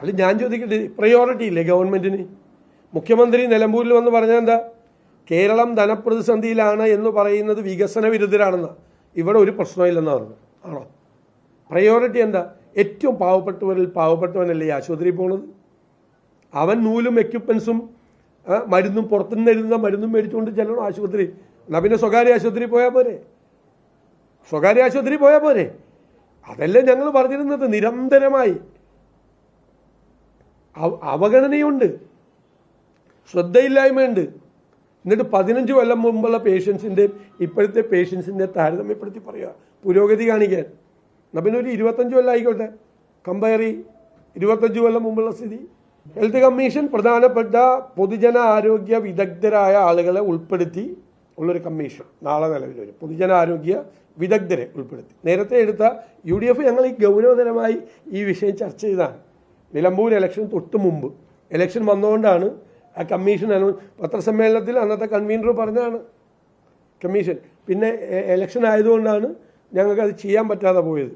അല്ല ഞാൻ ചോദിക്കട്ടെ പ്രയോറിറ്റി ഇല്ലേ ഗവൺമെന്റിന് മുഖ്യമന്ത്രി നിലമ്പൂരിൽ വന്ന് പറഞ്ഞാൽ എന്താ കേരളം ധനപ്രതിസന്ധിയിലാണ് എന്ന് പറയുന്നത് വികസന വിരുദ്ധരാണെന്ന് ഇവിടെ ഒരു പ്രശ്നമില്ലെന്ന് പറഞ്ഞു ആണോ? പ്രയോറിറ്റി എന്താ? ഏറ്റവും പാവപ്പെട്ടവരിൽ പാവപ്പെട്ടവനല്ലേ ആശുപത്രിയിൽ പോകുന്നത് അവൻ നൂലും എക്യുപ്മെൻസും മരുന്നും പുറത്തുനിന്ന് എഴുതുന്ന മരുന്നും മേടിച്ചുകൊണ്ട് ചെല്ലണം ആശുപത്രി. എന്നാൽ പിന്നെ സ്വകാര്യ ആശുപത്രി പോയാൽ പോരെ? സ്വകാര്യ ആശുപത്രി പോയാൽ പോരെ? അതല്ലേ ഞങ്ങൾ പറഞ്ഞിരുന്നത്. നിരന്തരമായി അവഗണനയുണ്ട്. ശ്രദ്ധയില്ലായ്മയുണ്ട്. എന്നിട്ട് പതിനഞ്ച് കൊല്ലം മുമ്പുള്ള പേഷ്യൻസിന്റെ ഇപ്പോഴത്തെ പേഷ്യൻസിന്റെ താരതമ്യപ്പെടുത്തി പറയുക. പുരോഗതി കാണിക്കാൻ. എന്നാൽ പിന്നെ ഒരു ഇരുപത്തഞ്ച് കൊല്ലം ആയിക്കോട്ടെ. കമ്പയർ ഇരുപത്തഞ്ച് കൊല്ലം മുമ്പുള്ള സ്ഥിതി. ഹെൽത്ത് കമ്മീഷൻ പ്രധാനപ്പെട്ട പൊതുജന ആരോഗ്യ വിദഗ്ധരായ ആളുകളെ ഉൾപ്പെടുത്തി ഉള്ളൊരു കമ്മീഷൻ. നാളെ നിലവിൽ വരും. പൊതുജന ആരോഗ്യ വിദഗ്ധരെ ഉൾപ്പെടുത്തി. നേരത്തെ എടുത്ത യു ഡി എഫ് ഞങ്ങൾ ഈ ഗൗരവതരമായി ഈ വിഷയം ചർച്ച ചെയ്തതാണ്. നിലമ്പൂർ ഇലക്ഷൻ തൊട്ട് മുമ്പ്. ഇലക്ഷൻ വന്നുകൊണ്ടാണ് ആ കമ്മീഷൻ അനൗൺസ് പത്രസമ്മേളനത്തിൽ അന്നത്തെ കൺവീനർ പറഞ്ഞതാണ്. കമ്മീഷൻ പിന്നെ ഇലക്ഷൻ ആയതുകൊണ്ടാണ് ഞങ്ങൾക്ക് അത് ചെയ്യാൻ പറ്റാതെ പോയത്.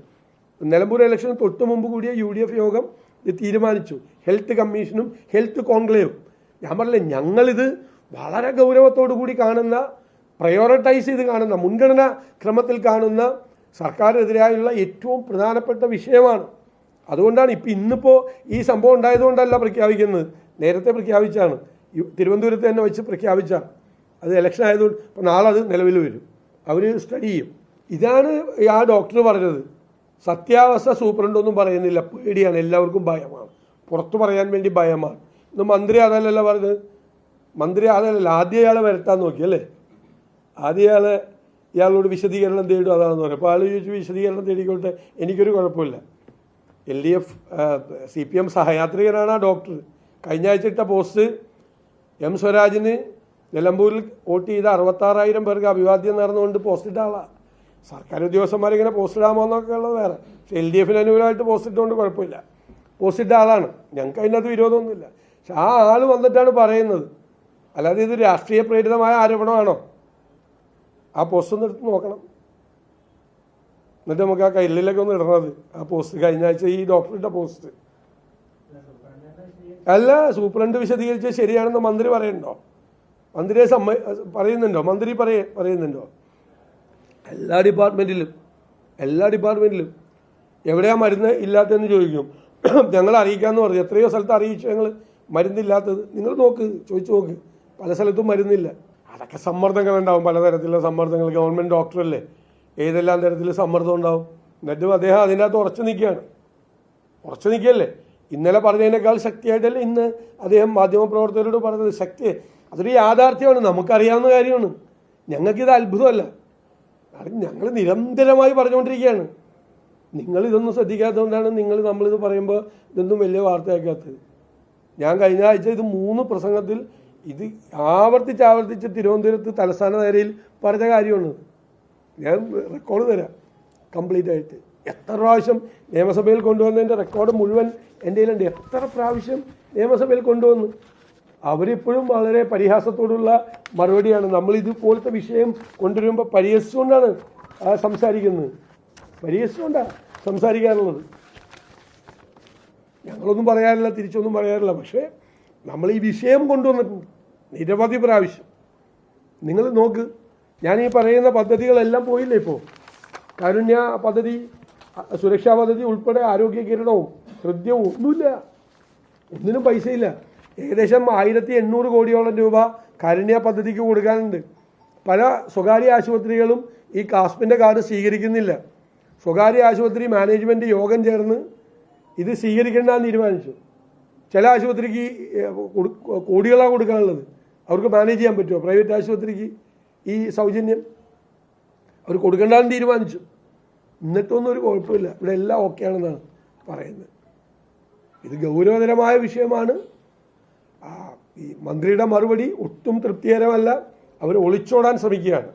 നിലമ്പൂർ ഇലക്ഷൻ തൊട്ട് മുമ്പ് കൂടിയ യു ഡി എഫ് യോഗം ഇത് തീരുമാനിച്ചു. ഹെൽത്ത് കമ്മീഷനും ഹെൽത്ത് കോൺക്ലേവും ഞാൻ പറഞ്ഞില്ലേ ഞങ്ങളിത് വളരെ ഗൗരവത്തോടു കൂടി കാണുന്ന പ്രയോറിറ്റൈസ് ചെയ്ത് കാണുന്ന മുൻഗണനാ ക്രമത്തിൽ കാണുന്ന സർക്കാരിനെതിരായുള്ള ഏറ്റവും പ്രധാനപ്പെട്ട വിഷയമാണ് അതുകൊണ്ടാണ് ഇപ്പം ഇന്നിപ്പോൾ ഈ സംഭവം ഉണ്ടായതുകൊണ്ടല്ല പ്രഖ്യാപിക്കുന്നത്. നേരത്തെ പ്രഖ്യാപിച്ചാണ്. തിരുവനന്തപുരത്ത് തന്നെ വെച്ച് പ്രഖ്യാപിച്ചാണ് അത് ഇലക്ഷൻ ആയതുകൊണ്ട് ഇപ്പം നാളെ അത് നിലവിൽ വരും. അവർ സ്റ്റഡി ചെയ്യും. ഇതാണ് ആ ഡോക്ടർ പറഞ്ഞത്. സത്യാവസ്ഥ സൂപ്രണ്ടൊന്നും പറയുന്നില്ല. പേടിയാണ്. എല്ലാവർക്കും ഭയമാണ്. പുറത്തു പറയാൻ വേണ്ടി ഭയമാണ്. ഇന്ന് മന്ത്രി അതല്ലല്ല പറഞ്ഞത്. മന്ത്രി അതല്ലല്ല ആദ്യ ഇയാളെ വരട്ടാൻ നോക്കിയല്ലേ ആദ്യം ഇയാളെ ഇയാളോട് വിശദീകരണം തേടും. അതാണെന്ന് പറയും അപ്പോൾ ആൾ ചോദിച്ചു വിശദീകരണം തേടിക്കോട്ടെ. എനിക്കൊരു കുഴപ്പമില്ല. L D F C P M സഹയാത്രികനാണ് ആ ഡോക്ടർ. കഴിഞ്ഞ ആഴ്ച ഇട്ട പോസ്റ്റ് എം സ്വരാജിന് നിലമ്പൂരിൽ വോട്ട് ചെയ്ത അറുപത്താറായിരം പേർക്ക് അഭിവാദ്യം നേർന്നുകൊണ്ട് പോസ്റ്റ് ഇട്ട ആളാണ് സർക്കാർ ഉദ്യോഗസ്ഥന്മാരിങ്ങനെ പോസ്റ്റ് ഇടാമോ എന്നൊക്കെ ഉള്ളത് വേറെ. പക്ഷേ എൽ ഡി എഫിന് അനുകൂലമായിട്ട് പോസ്റ്റ് ഇട്ടുകൊണ്ട് കുഴപ്പമില്ല. പോസ്റ്റ് ഇട്ട ആളാണ്. ഞങ്ങൾക്ക് അതിനകത്ത് വിരോധമൊന്നുമില്ല. പക്ഷെ ആ ആൾ വന്നിട്ടാണ് പറയുന്നത്. അല്ലാതെ ഇത് രാഷ്ട്രീയ പ്രേരിതമായ ആരോപണമാണോ? ആ പോസ്റ്റ് ഒന്ന് എടുത്ത് നോക്കണം. എന്നിട്ട് നമുക്ക് ആ കയ്യിലേക്ക് ഒന്ന് ഇടണത് ആ പോസ്റ്റ് കഴിഞ്ഞ ആഴ്ച ഈ ഡോക്ടറുടെ പോസ്റ്റ് അല്ല സൂപ്രണ്ട് വിശദീകരിച്ച ശരിയാണെന്ന് മന്ത്രി പറയണ്ടോ മന്ത്രിയെ സമ്മ പറയുന്നുണ്ടോ? മന്ത്രി പറയ പറയുന്നുണ്ടോ? എല്ലാ ഡിപ്പാർട്ട്മെന്റിലും എല്ലാ ഡിപ്പാർട്ട്മെന്റിലും എവിടെയാ മരുന്ന് ഇല്ലാത്തതെന്ന് ചോദിക്കും. ഞങ്ങൾ അറിയിക്കാമെന്ന് പറഞ്ഞു. എത്രയോ സ്ഥലത്ത് അറിയിച്ചു ഞങ്ങൾ മരുന്നില്ലാത്തത്. നിങ്ങൾ നോക്ക് ചോദിച്ചു നോക്ക്. പല സ്ഥലത്തും മരുന്നില്ല. അതൊക്കെ സമ്മർദ്ദങ്ങൾ ഉണ്ടാവും പലതരത്തിലുള്ള സമ്മർദ്ദങ്ങൾ. ഗവൺമെന്റ് ഡോക്ടറല്ലേ ഏതെല്ലാം തരത്തിൽ സമ്മർദ്ദം ഉണ്ടാവും? എന്നിട്ടും അദ്ദേഹം അതിനകത്ത് ഉറച്ചു നിൽക്കുകയാണ്. ഉറച്ചു നിൽക്കുകയല്ലേ? ഇന്നലെ പറഞ്ഞതിനേക്കാൾ ശക്തിയായിട്ടല്ലേ ഇന്ന് അദ്ദേഹം മാധ്യമപ്രവർത്തകരോട് പറഞ്ഞത്? ശക്തി അതൊരു യാഥാർത്ഥ്യമാണ്. നമുക്കറിയാവുന്ന കാര്യമാണ്. ഞങ്ങൾക്കിത് അത്ഭുതമല്ല. കാരണം ഞങ്ങൾ നിരന്തരമായി പറഞ്ഞുകൊണ്ടിരിക്കുകയാണ്. നിങ്ങൾ ഇതൊന്നും ശ്രദ്ധിക്കാത്തതുകൊണ്ടാണ് നിങ്ങൾ നമ്മളിത് പറയുമ്പോൾ ഇതൊന്നും വലിയ വാർത്തയാക്കാത്തത്. ഞാൻ കഴിഞ്ഞ ആഴ്ച ഇത് മൂന്ന് പ്രസംഗത്തിൽ ഇത് ആവർത്തിച്ച് ആവർത്തിച്ച് തിരുവനന്തപുരത്ത് തലസ്ഥാന നഗരയിൽ പറഞ്ഞ കാര്യമാണ് ഞാൻ റെക്കോർഡ് തരാം. കംപ്ലീറ്റ് ആയിട്ട്. എത്ര പ്രാവശ്യം നിയമസഭയിൽ കൊണ്ടുവന്നതിന്റെ റെക്കോർഡ് മുഴുവൻ എന്റെ കയ്യിലുണ്ട്. എത്ര പ്രാവശ്യം നിയമസഭയിൽ കൊണ്ടുവന്നു? അവരിപ്പോഴും വളരെ പരിഹാസത്തോടുള്ള മറുപടിയാണ്. നമ്മൾ ഇതുപോലത്തെ വിഷയം കൊണ്ടുവരുമ്പോൾ പരിഹസിച്ചുകൊണ്ടാണ് സംസാരിക്കുന്നത്. പരിഹസിച്ചുകൊണ്ടാണ് സംസാരിക്കാനുള്ളത്. ഞങ്ങളൊന്നും പറയാറില്ല തിരിച്ചൊന്നും പറയാറില്ല. പക്ഷേ നമ്മൾ ഈ വിഷയം കൊണ്ടുവന്നിട്ടുണ്ട്. നിരവധി പ്രാവശ്യം. നിങ്ങൾ നോക്ക്. ഞാൻ ഈ പറയുന്ന പദ്ധതികളെല്ലാം പോയില്ലേ ഇപ്പോൾ കാരുണ്യ പദ്ധതി സുരക്ഷാ പദ്ധതി ഉൾപ്പെടെ ആരോഗ്യ കിരണവും ഹൃദ്യവും ഒന്നുമില്ല. ഒന്നിനും പൈസയില്ല. ഏകദേശം ആയിരത്തി എണ്ണൂറ് കോടിയോളം രൂപ കാരുണ്യ പദ്ധതിക്ക് കൊടുക്കാനുണ്ട്. പല സ്വകാര്യ ആശുപത്രികളും ഈ കാസ്പിന്റെ കാർഡ് സ്വീകരിക്കുന്നില്ല. സ്വകാര്യ ആശുപത്രി മാനേജ്മെന്റ് യോഗം ചേർന്ന് ഇത് സ്വീകരിക്കേണ്ടെന്ന് തീരുമാനിച്ചു. ചില ആശുപത്രിക്ക് കോടികളാണ് കൊടുക്കാനുള്ളത്. അവർക്ക് മാനേജ് ചെയ്യാൻ പറ്റുമോ? പ്രൈവറ്റ് ആശുപത്രിക്ക് ഈ സൗജന്യം. അവർ കൊടുക്കേണ്ടെന്ന് തീരുമാനിച്ചു. എന്നിട്ടൊന്നും ഒരു കുഴപ്പമില്ല. ഇവിടെ എല്ലാം ഓക്കെ ആണെന്നാണ് പറയുന്നത്. ഇത് ഗൗരവതരമായ വിഷയമാണ്. ഈ മന്ത്രിയുടെ മറുപടി ഒട്ടും തൃപ്തികരമല്ല. അവർ ഒളിച്ചോടാൻ ശ്രമിക്കുകയാണ്.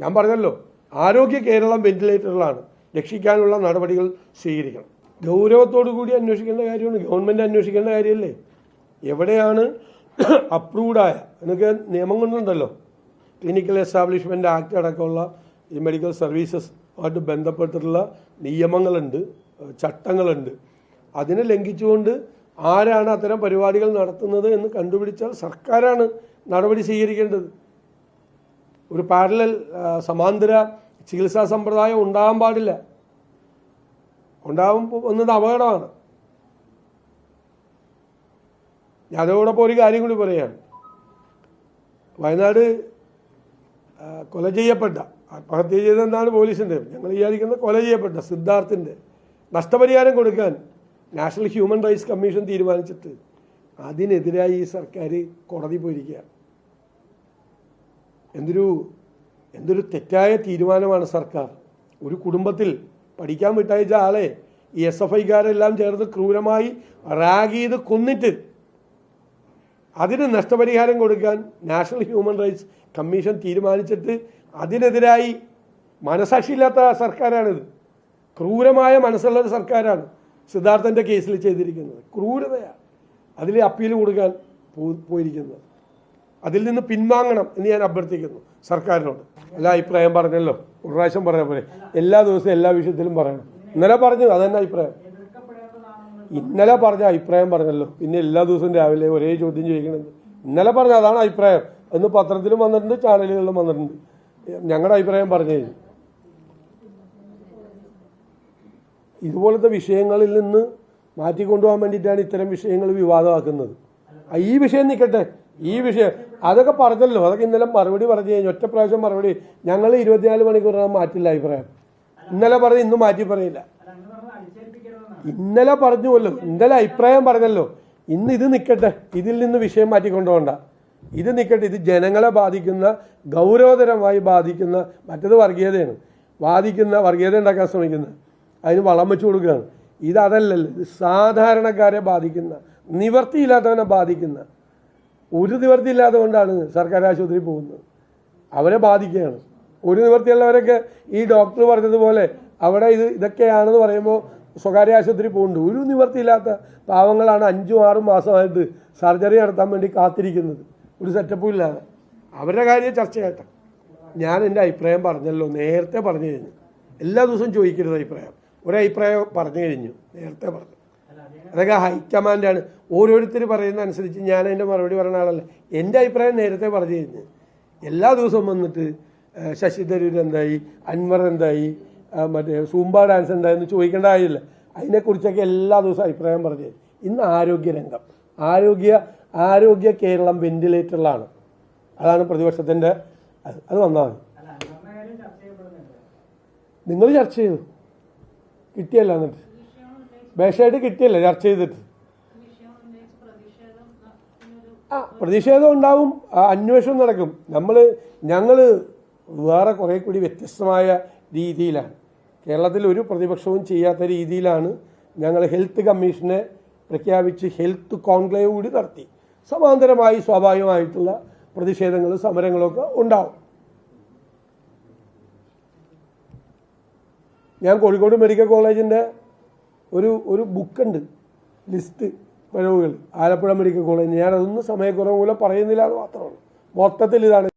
ഞാൻ പറഞ്ഞല്ലോ ആരോഗ്യ കേരളം വെന്റിലേറ്ററിലാണ്. രക്ഷിക്കാനുള്ള നടപടികൾ സ്വീകരിക്കണം. ഗൗരവത്തോടു കൂടി അന്വേഷിക്കേണ്ട കാര്യമാണ്. ഗവൺമെന്റ് അന്വേഷിക്കേണ്ട കാര്യമല്ലേ? എവിടെയാണ് അപ്രൂവ്ഡായ എന്നൊക്കെ കൊണ്ടുണ്ടല്ലോ ക്ലിനിക്കൽ എസ്റ്റാബ്ലിഷ്മെന്റ് ആക്ട് അടക്കമുള്ള ഈ മെഡിക്കൽ സർവീസസ് ബന്ധപ്പെട്ടിട്ടുള്ള നിയമങ്ങളുണ്ട് ചട്ടങ്ങളുണ്ട്. അതിനെ ലംഘിച്ചുകൊണ്ട് ആരാണ് അത്തരം പരിപാടികൾ നടത്തുന്നത് എന്ന് കണ്ടുപിടിച്ചാൽ സർക്കാരാണ് നടപടി സ്വീകരിക്കേണ്ടത്. ഒരു പാരലൽ സമാന്തര ചികിത്സാ സമ്പ്രദായം ഉണ്ടാകാൻ പാടില്ല. ഉണ്ടാകും എന്നത് അപകടമാണ്. ഞാനോടൊപ്പം ഒരു കാര്യം കൂടി പറയുകയാണ് വയനാട് കൊല ചെയ്യപ്പെട്ട. ആത്മഹത്യ ചെയ്തെന്നാണ് പോലീസിന്റെ ഞങ്ങൾ വിചാരിക്കുന്നത് കൊല ചെയ്യപ്പെട്ട സിദ്ധാർത്ഥിന്റെ നഷ്ടപരിഹാരം കൊടുക്കാൻ നാഷണൽ ഹ്യൂമൻ റൈറ്റ്സ് കമ്മീഷൻ തീരുമാനിച്ചിട്ട് അതിനെതിരായി ഈ സർക്കാർ കോടതി പോയിരിക്കുക എന്തൊരു എന്തൊരു തെറ്റായ തീരുമാനമാണ് സർക്കാർ. ഒരു കുടുംബത്തിൽ പഠിക്കാൻ വിട്ടയച്ച ആളെ ഈ എസ് എഫ് ഐക്കാരെല്ലാം ചേർന്ന് ക്രൂരമായി റാഗ് ചെയ്ത് കൊന്നിട്ട് അതിന് നഷ്ടപരിഹാരം കൊടുക്കാൻ നാഷണൽ ഹ്യൂമൻ റൈറ്റ്സ് കമ്മീഷൻ തീരുമാനിച്ചിട്ട് അതിനെതിരായി മനസാക്ഷിയില്ലാത്ത സർക്കാരാണിത്. ക്രൂരമായ മനസ്സുള്ള ഒരു സർക്കാരാണ് സിദ്ധാർത്ഥന്റെ കേസിൽ ചെയ്തിരിക്കുന്നത്. ക്രൂരതയാണ് അതിൽ അപ്പീൽ കൊടുക്കാൻ പോയിരിക്കുന്നത്. അതിൽ നിന്ന് പിൻവാങ്ങണം എന്ന് ഞാൻ അഭ്യർത്ഥിക്കുന്നു സർക്കാരിനോട്. എല്ലാ അഭിപ്രായം പറഞ്ഞല്ലോ. ഒരു പ്രാവശ്യം പറഞ്ഞ പോലെ എല്ലാ ദിവസവും എല്ലാ വിഷയത്തിലും പറയണം. ഇന്നലെ പറഞ്ഞത് അതന്നെ അഭിപ്രായം. ഇന്നലെ പറഞ്ഞ അഭിപ്രായം പറഞ്ഞല്ലോ. പിന്നെ എല്ലാ ദിവസവും രാവിലെ ഒരേ ചോദ്യം ചോദിക്കണമെന്ന് ഇന്നലെ പറഞ്ഞ അതാണ് അഭിപ്രായം. എന്ന് പത്രത്തിലും വന്നിട്ടുണ്ട് ചാനലുകളിലും വന്നിട്ടുണ്ട്. ഞങ്ങളുടെ അഭിപ്രായം പറഞ്ഞു. കഴിഞ്ഞു ഇതുപോലത്തെ വിഷയങ്ങളിൽ നിന്ന് മാറ്റിക്കൊണ്ടുപോകാൻ വേണ്ടിയിട്ടാണ് ഇത്തരം വിഷയങ്ങൾ വിവാദമാക്കുന്നത്. ഈ വിഷയം നിൽക്കട്ടെ. ഈ വിഷയം അതൊക്കെ പറഞ്ഞല്ലോ. അതൊക്കെ ഇന്നലെ മറുപടി പറഞ്ഞു കഴിഞ്ഞു ഒറ്റ പ്രാവശ്യം മറുപടി. ഞങ്ങൾ ഇരുപത്തിനാല് മണിക്കൂറിനകം മാറ്റില്ല അഭിപ്രായം. ഇന്നലെ പറഞ്ഞ് ഇന്നും മാറ്റി പറയില്ല. ഇന്നലെ പറഞ്ഞുവല്ലോ. ഇന്നലെ അഭിപ്രായം പറഞ്ഞല്ലോ. ഇന്ന് ഇത് നിൽക്കട്ടെ ഇതിൽ നിന്ന് വിഷയം മാറ്റിക്കൊണ്ടുപോകണ്ട. ഇത് നിൽക്കട്ടെ ഇത് ജനങ്ങളെ ബാധിക്കുന്ന ഗൗരവതരമായി ബാധിക്കുന്ന മറ്റത് വർഗീയതയാണ്. ബാധിക്കുന്ന വർഗീയത ഉണ്ടാക്കാൻ ശ്രമിക്കുന്നത്. അതിന് വളം വെച്ചു കൊടുക്കുകയാണ്. ഇത് ഇത് സാധാരണക്കാരെ ബാധിക്കുന്ന നിവർത്തിയില്ലാത്തവനെ ബാധിക്കുന്ന ഒരു നിവർത്തി ഇല്ലാത്ത കൊണ്ടാണ് സർക്കാർ ആശുപത്രി പോകുന്നത്. അവരെ ബാധിക്കുകയാണ്. ഒരു നിവർത്തിയുള്ളവരൊക്കെ ഈ ഡോക്ടർ പറഞ്ഞതുപോലെ അവിടെ ഇത് ഇതൊക്കെയാണെന്ന് പറയുമ്പോൾ സ്വകാര്യ ആശുപത്രി പോകുന്നുണ്ട് ഒരു നിവർത്തിയില്ലാത്ത പാവങ്ങളാണ് അഞ്ചും ആറും മാസമായിട്ട് സർജറി നടത്താൻ വേണ്ടി കാത്തിരിക്കുന്നത്. ഒരു സെറ്റപ്പും ഇല്ലാതെ. അവരുടെ കാര്യം ചർച്ച ചെയ്യട്ടെ. ഞാൻ എന്റെ അഭിപ്രായം പറഞ്ഞല്ലോ. നേരത്തെ പറഞ്ഞു കഴിഞ്ഞു. എല്ലാ ദിവസവും ചോദിക്കരുത് അഭിപ്രായം. ഒരഭിപ്രായം പറഞ്ഞു കഴിഞ്ഞു. നേരത്തെ പറഞ്ഞു. അതൊക്കെ ഹൈക്കമാൻഡാണ് ഓരോരുത്തർ പറയുന്ന അനുസരിച്ച് ഞാൻ അതിന്റെ മറുപടി പറയുന്ന ആളല്ല. എന്റെ അഭിപ്രായം നേരത്തെ പറഞ്ഞു കഴിഞ്ഞു. എല്ലാ ദിവസവും വന്നിട്ട് ശശിധരൂർ എന്തായി? അൻവർ എന്തായി? മറ്റേ സൂംബ ഡാൻസ് ഉണ്ടായിരുന്നു ചോദിക്കേണ്ട കാര്യമില്ല. അതിനെക്കുറിച്ചൊക്കെ എല്ലാ ദിവസവും അഭിപ്രായം പറഞ്ഞു. ഇന്ന് ആരോഗ്യരംഗം. ആരോഗ്യ ആരോഗ്യ കേരളം വെന്റിലേറ്ററിലാണ്. അതാണ് പ്രതിപക്ഷത്തിന്റെ അത്. വന്നാൽ മതി. നിങ്ങൾ ചർച്ച ചെയ്തു. കിട്ടിയല്ല എന്നിട്ട്. ബേഷായിട്ട് കിട്ടിയല്ല ചർച്ച ചെയ്തിട്ട്. ആ പ്രതിഷേധം ഉണ്ടാവും. അന്വേഷണം നടക്കും. നമ്മൾ ഞങ്ങൾ വേറെ കുറേ കൂടി വ്യത്യസ്തമായ രീതിയിലാണ്. കേരളത്തിൽ ഒരു പ്രതിപക്ഷവും ചെയ്യാത്ത രീതിയിലാണ് ഞങ്ങൾ ഹെൽത്ത് കമ്മീഷനെ പ്രഖ്യാപിച്ച് ഹെൽത്ത് കോൺക്ലേവ് കൂടി നടത്തി. സമാന്തരമായി സ്വാഭാവികമായിട്ടുള്ള പ്രതിഷേധങ്ങളും സമരങ്ങളൊക്കെ ഉണ്ടാവും. ഞാൻ കോഴിക്കോട് മെഡിക്കൽ കോളേജിന്റെ ഒരു ഒരു ബുക്കുണ്ട് ലിസ്റ്റ് പിഴവുകൾ ആലപ്പുഴ മെഡിക്കൽ കോളേജ്. ഞാനതൊന്നും സമയക്കുറവ് മൂലം പറയുന്നില്ല എന്ന് മാത്രമാണ് മൊത്തത്തിൽ ഇതാണ്